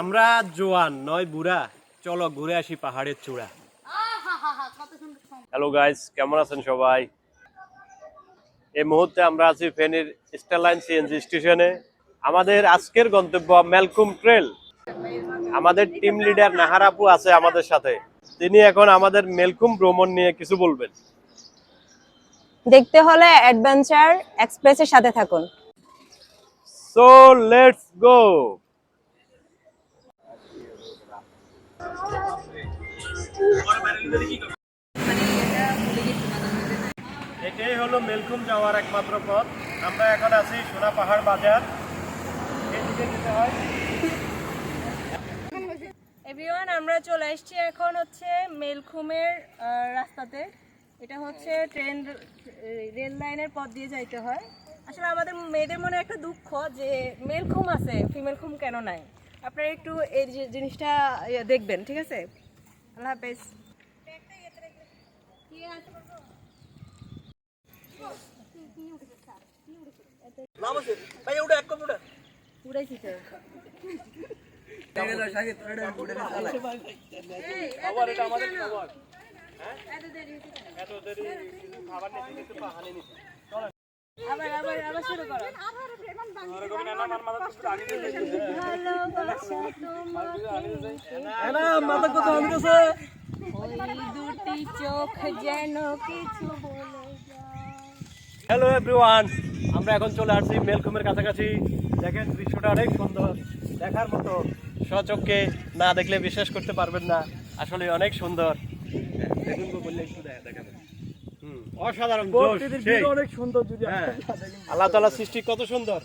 আমরা জোয়ান নয় বুড়া। চলো ঘুরে আসি পাহাড়ের চূড়া। হ্যালো গাইস কেমন আছেন সবাই? এই মুহূর্তে আমরা আছি ফেনীর স্টারলাইন সিএনজি স্টেশনে আমাদের আজকের গন্তব্য মেলকুম ট্রেল আমাদের টিম লিডার নাহার আপু আছে আমাদের সাথে। তিনি এখন আমাদের মেলকুম ভ্রমণ নিয়ে কিছু বলবেন। দেখতে হলে অ্যাডভেঞ্চার এক্সপ্রেসের সাথে থাকুন। সো লেটস গো এটাই হলো মেলকুম যাওয়ার একমাত্র পথ। আমরা এখন আছি সোনা পাহাড় বাজার। যেতে হয়। এভরিওয়ান আমরা চলে এসেছি এখন হচ্ছে মেলখুমের রাস্তাতে। এটা হচ্ছে ট্রেন, রেল লাইনের পথ দিয়ে যাইতে হয়। আসলে আমাদের মেয়েদের মনে একটা দুঃখ যে মেলখুম আছে ফিমেল খুম কেন নাই? আপনারা একটু এই জিনিসটা ইয়ে দেখবেন, ঠিক আছে? আল্লাহ হাফেজ। উড়াইছি খাবার এটা আমাদের খাবার আবার আবার আবার শুরু করো। হ্যালো এভরিওয়ান আমরা এখন চলে আসছি মেলকুমের কাছাকাছি। দেখেন দৃশ্যটা অনেক সুন্দর। দেখার মতো স্বচক্ষে না দেখলে বিশ্বাস করতে পারবেন না। আসলে অনেক সুন্দর। দেখুন বললে একটু দেখা দেখাবেন। অসাধারণ অনেক সুন্দর যদি হ্যাঁ, আল্লাহ তাআলার সৃষ্টি কত সুন্দর।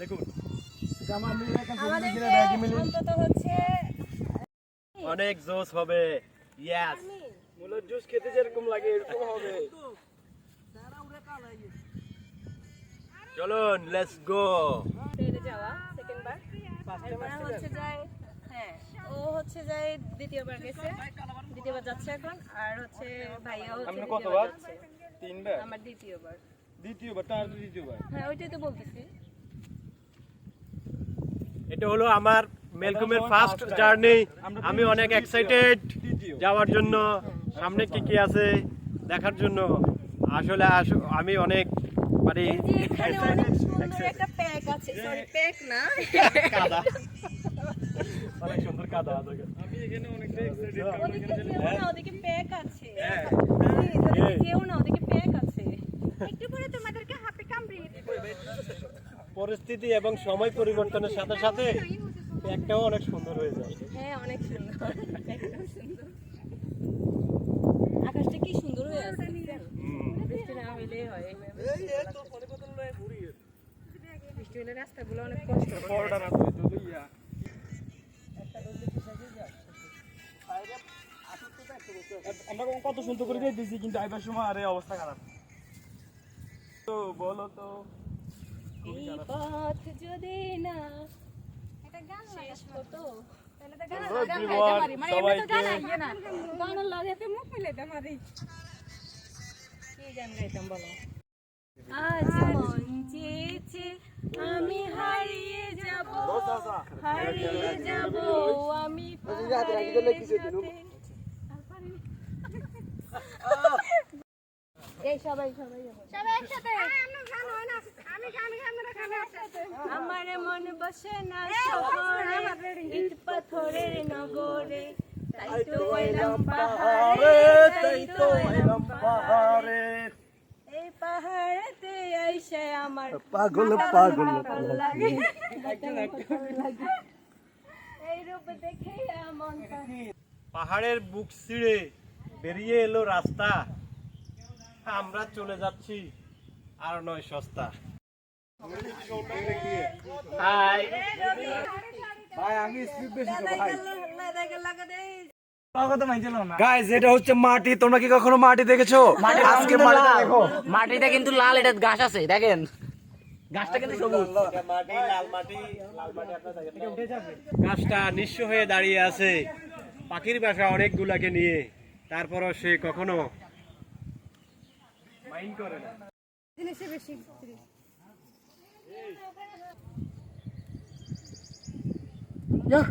দেখুন। অনেক জোশ হবে। ইয়াস মুলের জুস খেতে যেরকম লাগে এরকম হবে। চলুন লেটস গো যাওয়া সেকেন্ড বার। হচ্ছে যায় হ্যাঁ ও হচ্ছে যায় দ্বিতীয়বার গেছে। দ্বিতীয়বার যাচ্ছে এখন আর হচ্ছে ভাইয়া আপনি কতবার? তিনবার? আমার দ্বিতীয়বার। দ্বিতীয়বার তার দ্বিতীয়বার। হ্যাঁ ওইটাই তো বলতেছি। এটা হলো আমার মেলকুমের ফার্স্ট জার্নি আমি অনেক এক্সাইটেড যাওয়ার জন্য। সামনে কি কি আছে দেখার জন্য। আসলে আস- আমি অনেক মানে অনেক সুন্দর কাদা। আছে আমি এখানে অনেকটা এক্সাইটেড প্যাক আছে। হ্যাঁ। না ওদিকে প্যাক আছে একটু পরে তোমাদেরকে হাপি কামড়ি পরিস্থিতি এবং সময় পরিবর্তনের সাথে সাথে একটাও অনেক সুন্দর হয়ে যায়। হ্যাঁ অনেক সুন্দর। সুন্দর। আকাশটা কি সুন্দর হয়ে আছে বৃষ্টি না হইলেই হয়। এইভাবে। বৃষ্টি হলে রাস্তাগুলো অনেক কষ্ট। বড়টা না তুই তো লইয়া আমরা কত সুন্দর করে দিয়ে দিছি কিন্তু আইবার সময় আরে অবস্থা খারাপ। তো বলো তো এই পথ যদি না শেষ হতো। কি গান গাইতাম বলো? আজ মন চেয়েছে আমি হারিয়ে যাব। হারিয়ে যাব আমি। এই সবাই সবাই যাব। আমার মন বসে না শহরে ইট পাথরের নগরে। তাই তো এলাম পাহাড়ে তাই তো এলাম পাহাড়ে। এই পাহাড়েতে আইসে আমার পাগল পাগল লাগে। এই রূপ দেখে মন পাহাড়ের বুক ছিঁড়ে বেরিয়ে এলো রাস্তা। আমরা চলে যাচ্ছি আর নয় সস্তা। হাই। ভাই আমি স্পিড বেশি তো ভাই। গাইস এটা হচ্ছে মাটি তোমরা কি কখনো মাটি দেখেছ? আজকে মাটিটা দেখো। কিন্তু লাল এটা আছে দেখেন। গাছটা কিন্তু সবুজ। মাটি লাল মাটি লাল মাটি আপনার জায়গা থেকে উঠে যাবে গাছটা নিঃস্ব হয়ে দাঁড়িয়ে আছে। পাখির বাসা অনেকগুলাকে নিয়ে তারপরও সে কখনো মাইন্ড করে না জিনিসে বেশি Yeah.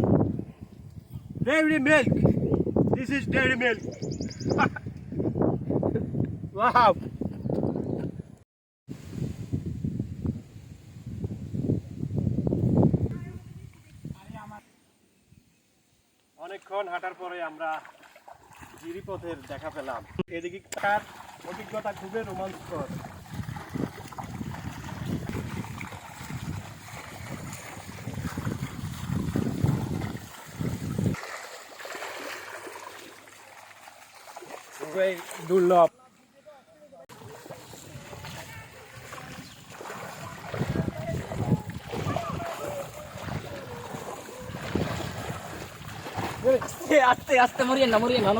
Dairy milk. This is dairy milk. wow. অনেকক্ষণ হাঁটার পরে আমরা গিরিপথের দেখা পেলাম এদিকে তার অভিজ্ঞতা খুবই রোমাঞ্চকর। দুর্লভ। আস্তে আস্তে মরিয়ে না মরিয়ে না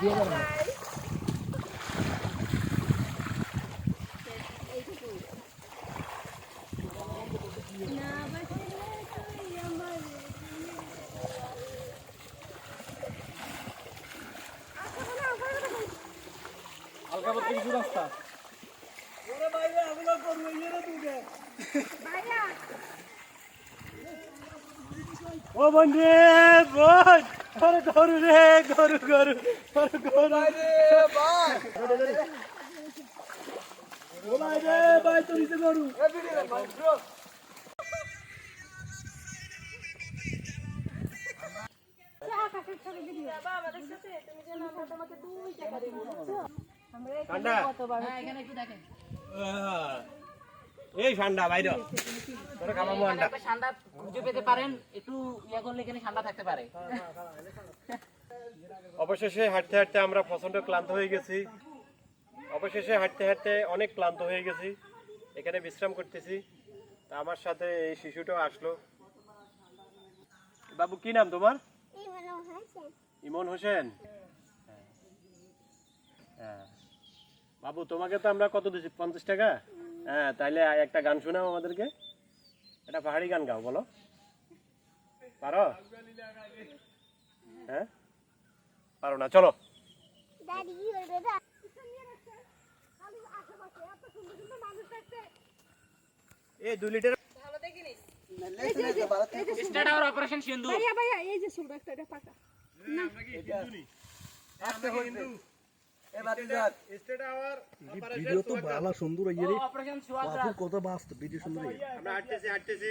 দিয়ে না। হালকা পথে কিছু রাস্তা ও বন্ধু বোন আরে গরু রে গরু গরু আরে গরু ভাই রে ভাই তো নিচে গরু ঠান্ডা। হ্যাঁ, এখানে একটু দেখেন। আহ, এই ঠান্ডা বাইরে। তোরা ঠান্ডা খুঁজে পেতে পারেন একটু ইয়া করলে এখানে ঠান্ডা থাকতে পারে। অবশেষে হাঁটতে হাঁটতে আমরা প্রচণ্ড ক্লান্ত হয়ে গেছি। অবশেষে হাঁটতে হাঁটতে অনেক ক্লান্ত হয়ে গেছি। এখানে বিশ্রাম করতেছি। তা আমার সাথে এই শিশুটাও আসলো। বাবু কি নাম তোমার? ইমন হোসেন? হ্যাঁ। বাবু তোমাকে তো আমরা কত দিচ্ছি পঞ্চাশ টাকা? হ্যাঁ তাইলে একটা গান শোনাও আমাদেরকে। একটা পাহাড়ি গান গাও বলো। পারো? হ্যাঁ? পারো না চলো। এই দুই litre start our operation Sindhu. Video তো ভালো সুন্দর হয়ে রে অপারেশন সোয়াদ বাবু কত বাস্তব ভিডিও সুন্দর হয়ে আমরা হাঁটতেছি হাঁটতেছি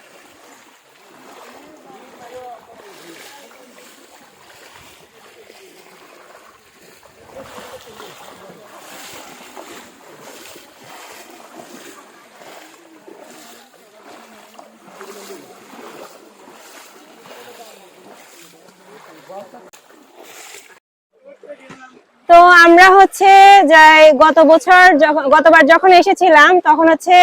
তো আমরা হচ্ছে যাই গত বছর যখন গতবার যখন এসেছিলাম তখন হচ্ছে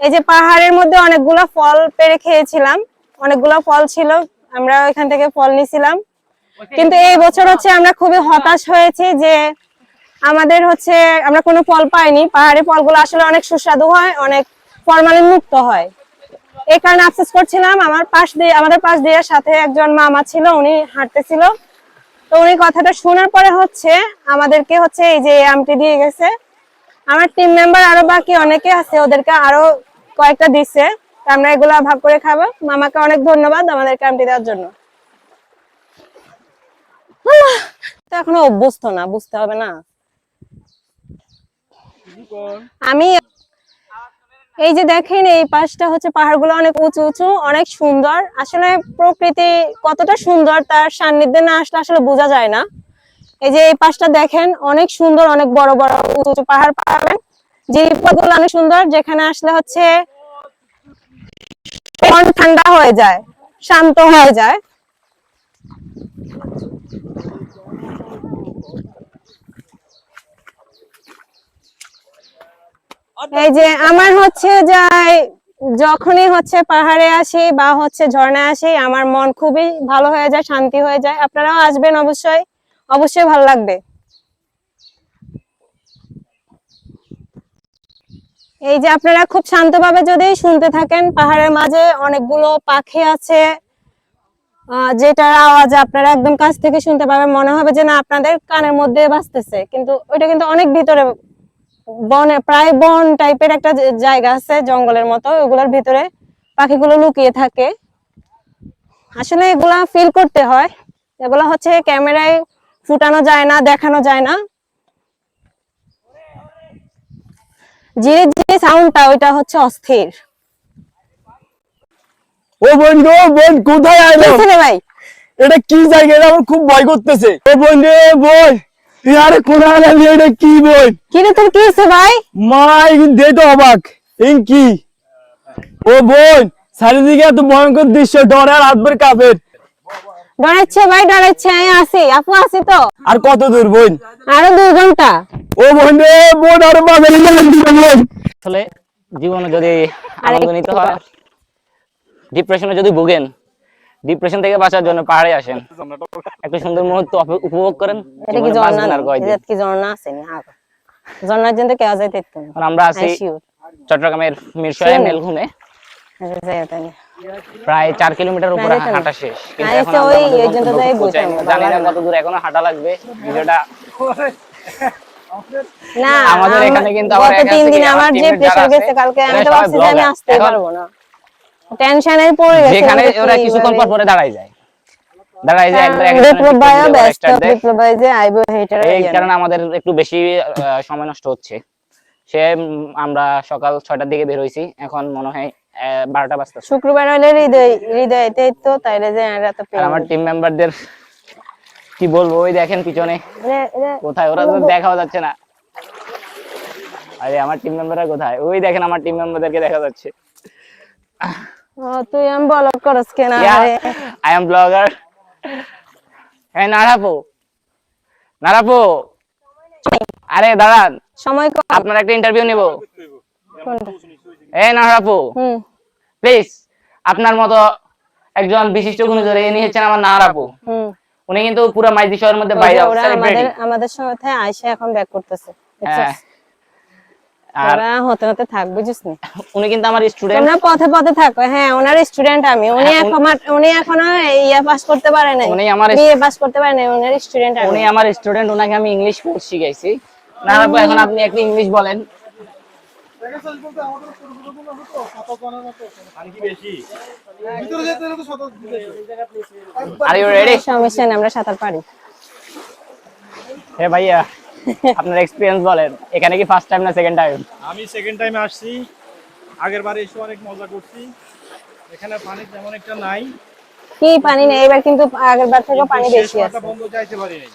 এই যে পাহাড়ের মধ্যে অনেকগুলো ফল পেরে খেয়েছিলাম। অনেকগুলো ফল ছিল আমরা ওইখান থেকে ফল নিছিলাম কিন্তু এই বছর হচ্ছে আমরা খুবই হতাশ হয়েছি যে আমাদের হচ্ছে আমরা কোনো ফল পাইনি। পাহাড়ি ফলগুলো আসলে অনেক সুস্বাদু হয় অনেক ফরমালিন মুক্ত হয়। এই কারণে আফসোস করছিলাম আমার পাশ দিয়ে আমাদের পাশ দিয়ে সাথে একজন মামা ছিল উনি হাঁটতেছিল। তো উনি কথাটা শোনার পরে হচ্ছে আমাদেরকে হচ্ছে এই যে আমটি দিয়ে গেছে। আমার টিম মেম্বার আরও বাকি অনেকে আছে ওদেরকে আরও কয়েকটা দিচ্ছে তো আমরা এগুলা ভাগ করে খাব। মামাকে অনেক ধন্যবাদ আমাদেরকে আমটি দেওয়ার জন্য। তো এখনও অভ্যস্ত না বুঝতে হবে না। আমি এই যে দেখেন, এই পাশটা হচ্ছে পাহাড়গুলো অনেক উঁচু উঁচু, অনেক সুন্দর। আসলে প্রকৃতি কতটা সুন্দর তার সান্নিধ্যে না আসলে আসলে বোঝা যায় না। এই যে এই পাশটা দেখেন, অনেক সুন্দর, অনেক বড় বড় উঁচু উঁচু পাহাড় পাবেন। জিরিপগুলো অনেক সুন্দর, যেখানে আসলে হচ্ছে ঠান্ডা হয়ে যায়, শান্ত হয়ে যায়। এই যে আমার হচ্ছে যাই যখনই হচ্ছে পাহাড়ে আসি বা হচ্ছে ঝর্ণায় আসি, আমার মন খুবই ভালো হয়ে যায়, শান্তি হয়ে যায়। আপনারাও আসবেন অবশ্যই অবশ্যই ভালো লাগবে। এই যে আপনারা খুব শান্তভাবে যদি শুনতে থাকেন, পাহাড়ের মাঝে অনেকগুলো পাখি আছে যেটার আওয়াজ আপনারা একদম কাছ থেকে শুনতে পাবেন, মনে হবে যে না, আপনাদের কানের মধ্যে বাঁচতেছে কিন্তু ওইটা কিন্তু অনেক ভিতরে বনে প্রায় বন টাইপের একটা জায়গা আছে জঙ্গলের মতো ওগুলোর ভিতরে পাখিগুলো লুকিয়ে থাকে। আসলে এগুলা ফিল করতে হয়। এগুলা হচ্ছে ক্যামেরায় ফুটানো যায় না দেখানো যায় না। জিরে যে সাউন্ডটা ওইটা হচ্ছে অস্থির। ও বোন গো বোন কোথায় আইলো? ভাই। এটা কি জায়গা? এটা আমার খুব ভয় করতেছে। ও বোন রে বোন আরে কোথায় আইলি এটা কি বোন কি রে তোর কি হয়েছে ভাই? মাই দে তো অবাক। এই কি ও বোন চারিদিকে এত ভয়ঙ্কর দৃশ্য ডরে আর হাতবার কাপের। ডরাচ্ছে ভাই ডরাচ্ছে। আমি আসি আপু আসি তো। আর কত দূর বোন? আরও দুই ঘণ্টা। ও বোন রে বোন আর বাজারে বোন। আসলে জীবনে যদি আনন্দ নিতে হয় ডিপ্রেশনে যদি ভোগেন ডিপ্রেশন থেকে বাঁচার জন্য পাহাড়ে আসেন। একটা সুন্দর মুহূর্ত উপভোগ করেন। এটা কি ঝর্ণা না? এটা কি ঝর্ণা আছে নি? ঝর্ণার জন্য কেউ যাইতে না। আমরা আছি চট্টগ্রামের মিরসরাই. মেলঘুমে। না। প্রায় চার কিলোমিটার উপরে। হাঁটা শেষ। জানি না কত দূর এখনও হাঁটা লাগবে। ভিডিওটা না আমাদের এখানে কিন্তু তিন দিন আমার যে যারা গেছে কালকে আমি তো ভাবছি আমি আসতে পারব না। টেনশনে পড়ে গেছে যেখানে ওরা কিছুক্ষণ পর পরে দাঁড়ায় যায়। দাঁড়ায় যায় একবার বিপ্লব ব্যস্ত start বিপ্লব ভাই যে আইবো হেটার এই কারণে আমাদের একটু বেশি সময় নষ্ট হচ্ছে। সে আমরা সকাল ছয়টার দিকে বের হইছি এখন মনে হয় বারোটা বাজতে শুক্রবার হলে হৃদয় হৃদয়তে তো তাইলে যে এরা তো আর আমার টিম মেম্বারদের কি বলব ওই দেখেন পিছনে। কোথায়? ওরা তো দেখাও যাচ্ছে না। আরে আমার টিম মেম্বাররা কোথায়? ওই দেখেন আমার টিম মেম্বারদেরকে দেখা যাচ্ছে। তুই আমি বলক করস কেন আরে আই এম ব্লগার হ্যাঁ নারাপো। নারাপো। আরে দাঁড়ান। সময় কম আপনার একটা ইন্টারভিউ নিব? এই নারাপো। হুম। প্লিজ আপনার মতো একজন বিশিষ্ট গুণীজন ইনি হচ্ছেন আমার নারাপু। হুম। উনি কিন্তু পুরো মাইজি শহরের মধ্যে বাইরে। আমাদের আমাদের সাথে আইসা এখন ব্যাক করতেছে। হ্যাঁ। ওরা হতে হতে থাক বুঝিস নি উনি কিন্তু আমার স্টুডেন্ট তোমরা পথে পথে থাকো। হ্যাঁ ওনার স্টুডেন্ট আমি। উনি হ্যাঁ, এখন উনি এখনও ইয়া পাস করতে পারে নাই। উনি আমার- বিএ পাস করতে পারে নাই ওনার স্টুডেন্ট আমি। উনি আমার স্টুডেন্ট উনাকে আমি ইংলিশ কোর্স শিখাইছি। নারাপু এখন আপনি একটা ইংলিশ বলেন। আর আমরা সাঁতার পারি। হে ভাইয়া আপনার এক্সপিরিয়েন্স বলেন এখানে কি ফার্স্ট টাইম না সেকেন্ড টাইম আমি সেকেন্ড টাইম আসছি আগের বারে এসে অনেক মজা করছি। এখানে পানি তেমন একটা নাই। কি পানি নেই এবার কিন্তু আগের বার থেকে পানি বেশি আছে। বন্ধ যাইতে পারি নাই।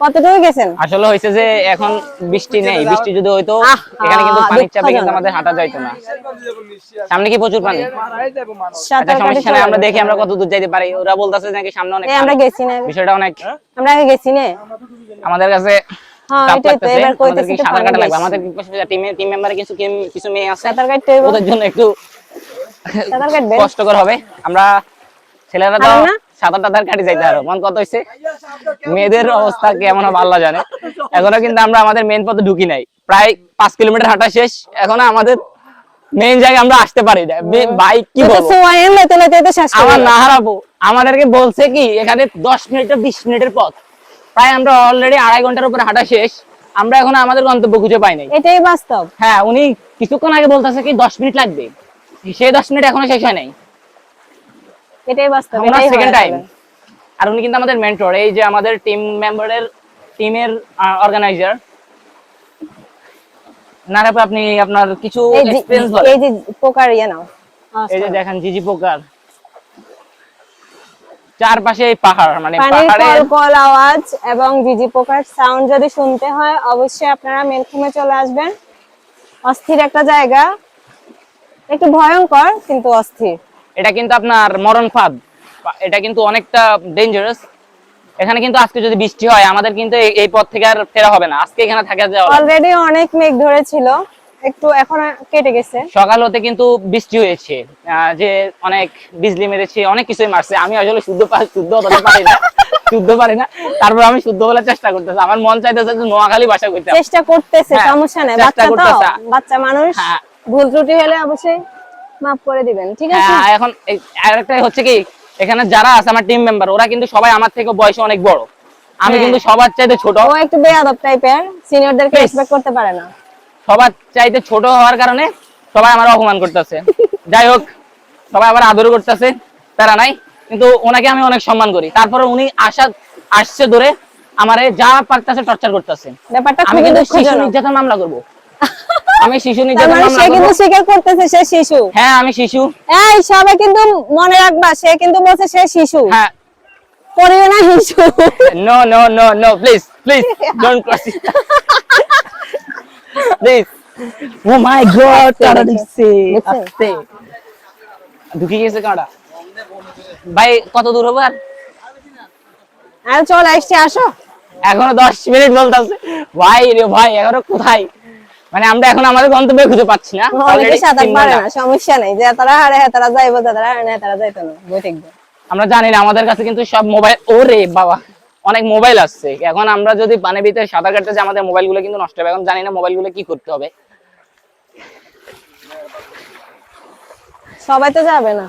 কতটুকু গেছেন? আসলে হয়েছে যে এখন বৃষ্টি নেই। বৃষ্টি যদি হইতো এখানে কিন্তু পানির চাপে কিন্তু আমাদের হাঁটা যাইতো না। সামনে কি প্রচুর পানি? সাঁতার আচ্ছা সমস্যা নেই আমরা দেখি আমরা কত দূর যাইতে পারি। ওরা বলতেছে নাকি সামনে অনেক আমরা গেছি না। বিষয়টা অনেক আমরা আগে গেছি না? আমাদের কাছে হ্যাঁ আমাদের টিমে মেম্বারে কিছু মেয়ে আছে। সাঁতার ওদের জন্য একটু সাঁতার কাটবে কষ্টকর হবে। আমরা ছেলেরা তো কাটি যাইতে মন কত হয়েছে মেয়েদের অবস্থা কেমন আল্লাহ জানে। এখনও কিন্তু আমরা আমাদের মেন পথে ঢুকি নাই। প্রায় পাঁচ কিলোমিটার হাঁটা শেষ। এখনও আমাদের জায়গায় আমরা আসতে পারি না। বাইক কি বলব? আমার না হারাবো আমাদেরকে বলছে কি এখানে দশ মিনিটের বিশ মিনিটের পথ। প্রায় আমরা অলরেডি আড়াই ঘণ্টার উপরে হাঁটা শেষ। আমরা এখন আমাদের গন্তব্য খুঁজে পাই নাই। এটাই বাস্তব। হ্যাঁ উনি কিছুক্ষণ আগে বলতেছে কি দশ মিনিট লাগবে। সেই দশ মিনিট এখনও শেষ হয় নাই। এটাই বাস্তব এটাই সেকেন্ড টাইম আর উনি কিন্তু আমাদের মেন্টর এই যে আমাদের টিম মেম্বারের টিমের অর্গানাইজার না রে আপনি আপনার কিছু এক্সপেরিয়েন্স এই যে পোকার ইয়ে নাও। এই যে দেখেন জিজি পোকার। চারপাশে পাহাড় মানে পাহাড়ের কল আওয়াজ এবং ঝিঝি পোকার সাউন্ড যদি শুনতে হয় অবশ্যই আপনারা মেলখুমে চলে আসবেন। অস্থির একটা জায়গা। একটু ভয়ঙ্কর কিন্তু অস্থির। এটা কিন্তু আপনার মরণ ফাঁদ। এটা কিন্তু অনেকটা ডেঞ্জারাস এখানে কিন্তু আজকে যদি বৃষ্টি হয় আমাদের কিন্তু এই- পথ থেকে আর ফেরা হবে না। আজকে এখানে থাকা যাওয়া অলরেডি অনেক মেঘ ধরেছিল। একটু এখন কেটে গেছে। সকাল হতে কিন্তু বৃষ্টি হয়েছে। যে অনেক বিজলি মেরেছে অনেক কিছুই মারছে। আমি আসলে শুদ্ধ শুদ্ধ হতে পারি না। শুদ্ধ পারি না। তারপর আমি শুদ্ধ বলার চেষ্টা করতেছি। আমার মন চাইতেছে যে নোয়াখালী ভাষা করতে চেষ্টা করতেছে হ্যাঁ, সমস্যা নেই। বাচ্চা তো বাচ্চা মানুষ। হ্যাঁ। ভুল ত্রুটি হলে অবশ্যই মাফ করে দিবেন ঠিক আছে? হ্যাঁ এখন আরেকটা হচ্ছে কি এখানে যারা আছে আমার টিম মেম্বার ওরা কিন্তু সবাই আমার থেকে বয়সে অনেক বড়। আমি হ্যাঁ। কিন্তু সবার চাইতে ছোট। ও একটু বেয়াদব টাইপের সিনিয়রদেরকে রেসপেক্ট করতে পারে না। সবার চাইতে ছোট হওয়ার কারণে সবাই আমার অপমান করতেছে। যাই হোক সবাই আবার আদর করতেছে তারা নাই কিন্তু ওনাকে আমি অনেক সম্মান করি। তারপরে উনি আসা আসছে ধরে আমারে যা পারতেছে টর্চার করতেছে। ব্যাপারটা আমি কিন্তু শিশু নির্যাতন মামলা করব। আমি শিশু নির্যাতন মানে সে কিন্তু স্বীকার করতেছে সে শিশু। হ্যাঁ আমি শিশু। এই সবাই কিন্তু মনে রাখবা সে কিন্তু বলছে সে শিশু। হ্যাঁ। না শিশু। No please please don't cross it. Please. Oh my god কাটা দিচ্ছে। আস্তে। ঢুকে গেছে কাটা। ভাই কত দূর হবে আর? আর চল আসছে আসো। এখনও দশ মিনিট বলতেছে। ভাই রে ভাই এখনও কোথায়? মানে আমরা এখন আমাদের গন্তব্যে খুঁজে পাচ্ছি না। অনেকে সাঁতার পারে না সমস্যা নেই। যে তারা হারে হ্যাঁ তারা যাইবো তারা হারে না তারা যাইতো না বই দেখবে আমরা জানি না আমাদের কাছে কিন্তু সব মোবাইল ওরে বাবা অনেক মোবাইল আসছে। এখন আমরা যদি পানি ভিতরে সাঁতার কাটতে যাই আমাদের মোবাইলগুলো কিন্তু নষ্ট হবে। এখন জানি না মোবাইলগুলো কি করতে হবে। সবাই তো যাবে না।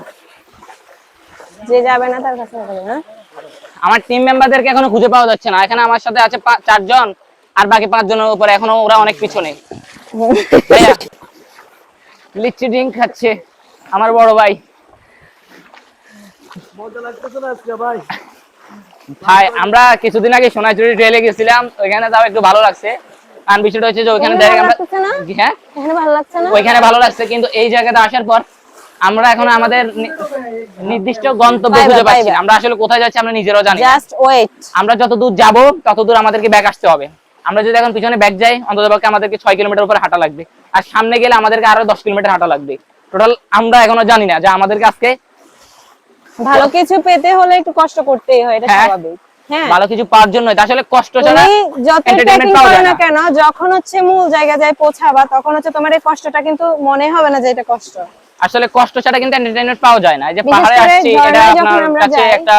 যে যাবে না তার কাছে যাবে না। আমার টিম মেম্বারদেরকে এখনও খুঁজে পাওয়া যাচ্ছে না। এখানে আমার সাথে আছে চারজন আর বাকি পাঁচ জনের উপরে এখনও ওরা অনেক পিছনে। লিচি ড্রিঙ্ক খাচ্ছে আমার বড় ভাই। ভাই? ভাই আমরা কিছুদিন আগে সোনাঝুরি ট্রেলে গেছিলাম ওইখানে যাও একটু ভালো লাগছে। আর বিষয়টা হচ্ছে যে ওইখানে হ্যাঁ? এখানে ভালো লাগছে না? ওইখানে ভালো লাগছে কিন্তু এই জায়গাতে আসার পর আমরা এখন আমাদের নির্দিষ্ট গন্তব্য খুঁজে পাচ্ছি আমরা আসলে কোথায় যাচ্ছি আমরা নিজেরাও জানি জাস্ট ওয়েট আমরা যত দূর যাব তত দূর আমাদেরকে ব্যাক আসতে হবে। আমরা যদি এখন পিছনে ব্যাক যাই অন্তত পক্ষে আমাদেরকে ছয় কিলোমিটার উপরে হাঁটা লাগবে। আর সামনে গেলে আমাদেরকে আরও দশ কিলোমিটার হাঁটা লাগবে। টোটাল আমরা এখনও জানি না যে আমাদেরকে আজকে ভালো কিছু পেতে হলে একটু কষ্ট করতেই হয় এটা হ্যাঁ। স্বাভাবিক। হ্যাঁ। ভালো কিছু পাওয়ার জন্য আসলে কষ্ট ছাড়া যত ট্রেকিং করো না না। কেন যখন হচ্ছে মূল জায়গা যায় পৌঁছাবা তখন হচ্ছে তোমার এই কষ্টটা কিন্তু মনে হবে না যে এটা কষ্ট। আসলে কষ্ট ছাড়া কিন্তু এন্টারটেইনমেন্ট পাওয়া যায় না। এই যে পাহাড়ে আসছি এটা আপনার কাছে একটা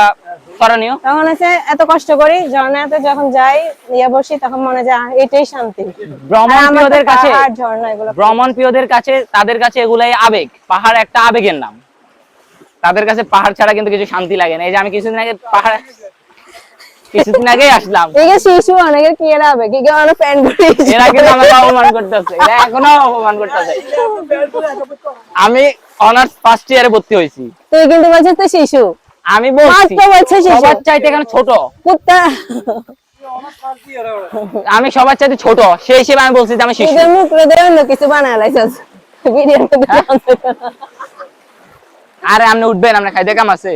স্মরণীয়। তখন হচ্ছে এত কষ্ট করি ঝর্ণাতে যখন যাই ইয়ে বসি তখন মনে যায় এটাই শান্তি। ভ্রমণ প্রিয়দের কাছে ঝর্ণা এগুলো। ভ্রমণ প্রিয়দের কাছে তাদের কাছে এগুলাই আবেগ। পাহাড় একটা আবেগের নাম। তাদের কাছে পাহাড় ছাড়া কিন্তু কিছু শান্তি লাগে না। এই যে আমি কিছুদিন আগে পাহাড় কিছুদিন আগেই আসলাম। এই শিশু অনেকের কি এরা হবে কি কেউ অনেক প্যান্ট এরা কিন্তু আমাকে অপমান করতেছে। এরা এখনও অপমান করতেছে। আমি অনার্স ফার্স্ট ইয়ারে ভর্তি হয়েছি। তুই কিন্তু বলছিস তো শিশু। আমি বলছি ফার্স্ট বলছে শিশু। সবার চাইতে এখানে ছোট। কুত্তা। আমি সবার চাইতে ছোট। সেই হিসেবে আমি বলছি যে আমি শিশু। মুখ রেদে অন্য কিছু বানায় লাইছস আরে আপনি উঠবেন আপনি খাইতে কাম আছে।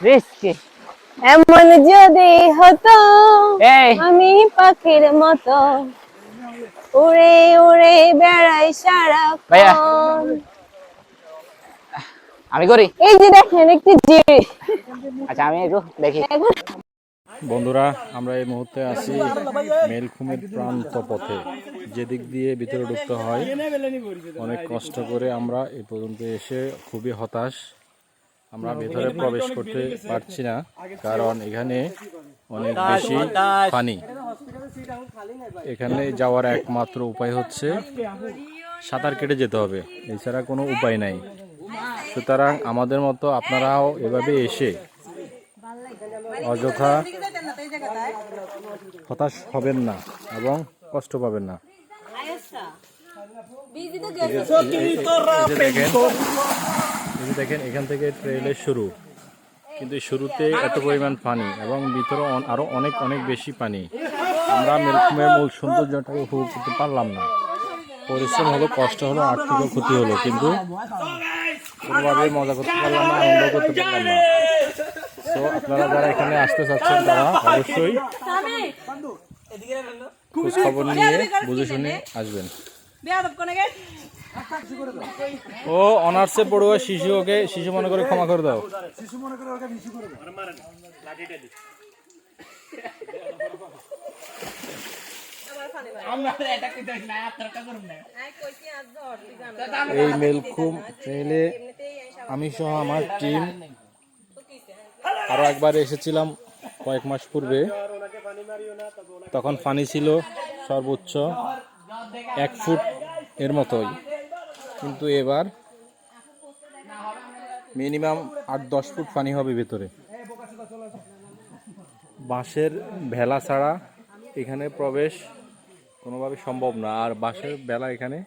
রিস্কি এমন যদি হতো আমি পাখির মতো উড়ে উড়ে বেড়াই সারা আমি করি। এই যে দেখেন একটি জিরি আচ্ছা আমি একটু দেখি। বন্ধুরা আমরা এই মুহূর্তে আছি মেলখুমের প্রান্ত পথে যেদিক দিয়ে ভিতরে ঢুকতে হয় অনেক কষ্ট করে আমরা এই পর্যন্ত এসে খুবই হতাশ। আমরা ভেতরে প্রবেশ করতে পারছি না কারণ এখানে অনেক বেশি পানি। এখানে যাওয়ার একমাত্র উপায় হচ্ছে সাঁতার কেটে যেতে হবে। এছাড়া কোনো উপায় নাই। সুতরাং আমাদের মতো আপনারাও এভাবে এসে অযথা হতাশ হবেন না এবং কষ্ট পাবেন না। দেখেন এই দেখেন এখান থেকে ট্রেলের শুরু। কিন্তু শুরুতে এত পরিমাণ পানি এবং ভিতরে আরও অনেক অনেক বেশি পানি। আমরা মেলকুমের মূল সৌন্দর্যটা উপভোগ করতে পারলাম না। পরিশ্রম হলো, কষ্ট হলো, আর্থিক ক্ষতি হলো, কিন্তু কোনোভাবে মজা করতে পারলাম না আনন্দ করতে পারলাম না। তো আপনারা যারা এখানে আসতে চাচ্ছেন, তারা অবশ্যই খোঁজ খবর নিয়ে বুঝে শুনে আসবেন। ও অনার্সে পড়ুয়া শিশু ওকে শিশু মনে করে ক্ষমা করে দাও। আই কইছি আজ ধর তুই গান এই মেলকুম ট্রেলে আমি সহ আমার টিম আরও একবার এসেছিলাম কয়েক মাস পূর্বে। তখন পানি ছিল সর্বোচ্চ এক ফুট এর মতোই। কিন্তু এবার মিনিমাম আট দশ ফুট পানি হবে ভেতরে। বাঁশের ভেলা ছাড়া এখানে প্রবেশ কোনোভাবে সম্ভব না, আর বাঁশের বেলা এখানে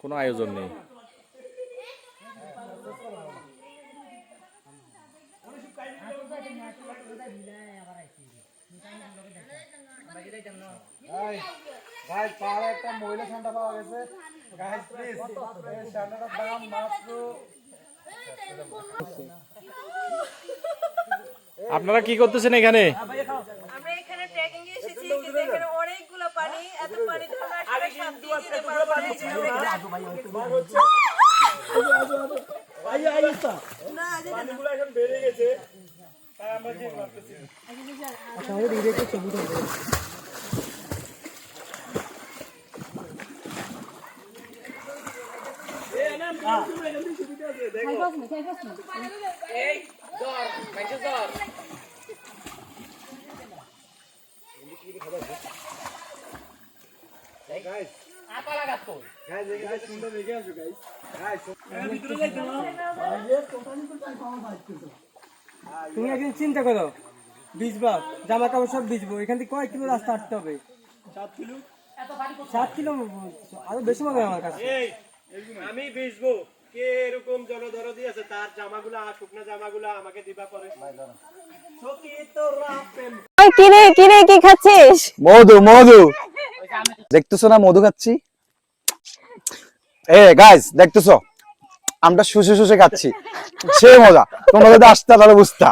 কোনো আয়োজন নেই। ভাই পাহাড়ে একটা মহিলা ঠান্ডা পাওয়া গেছে। গাইস প্লিজ এই ঠান্ডাটার দাম মাত্র আপনারা কি করতেছেন এখানে? আমরা এখানে ট্রেকিং এ এসেছি কিন্তু এখানে অনেকগুলো পানি এত পানি তো আমরা আসলে সব দিয়ে দিতে পারব না। এই জন্য আমরা- না যেটা না। তুমি একদিন চিন্তা করো, ভিজবা জামা কাপড় সব ভিজবো, এখান থেকে কয়েক কিলো রাস্তা হাঁটতে হবে। সাত কিলো? সাত কিলো আরও বেশি হয় আমার কাছে। আমি বেচবো কে এরকম জনদরদি আছে? তার জামাগুলা শুকনো জামাগুলা আমাকে দিবা পরে। কিরে কিরে কি খাচ্ছিস? মধু মধু। দেখতেছো না মধু খাচ্ছি? এ গাইস দেখতেছো? আমরা শুষে শুষে খাচ্ছি। সে মজা। তোমরা যদি আসতে তাহলে বুঝতা।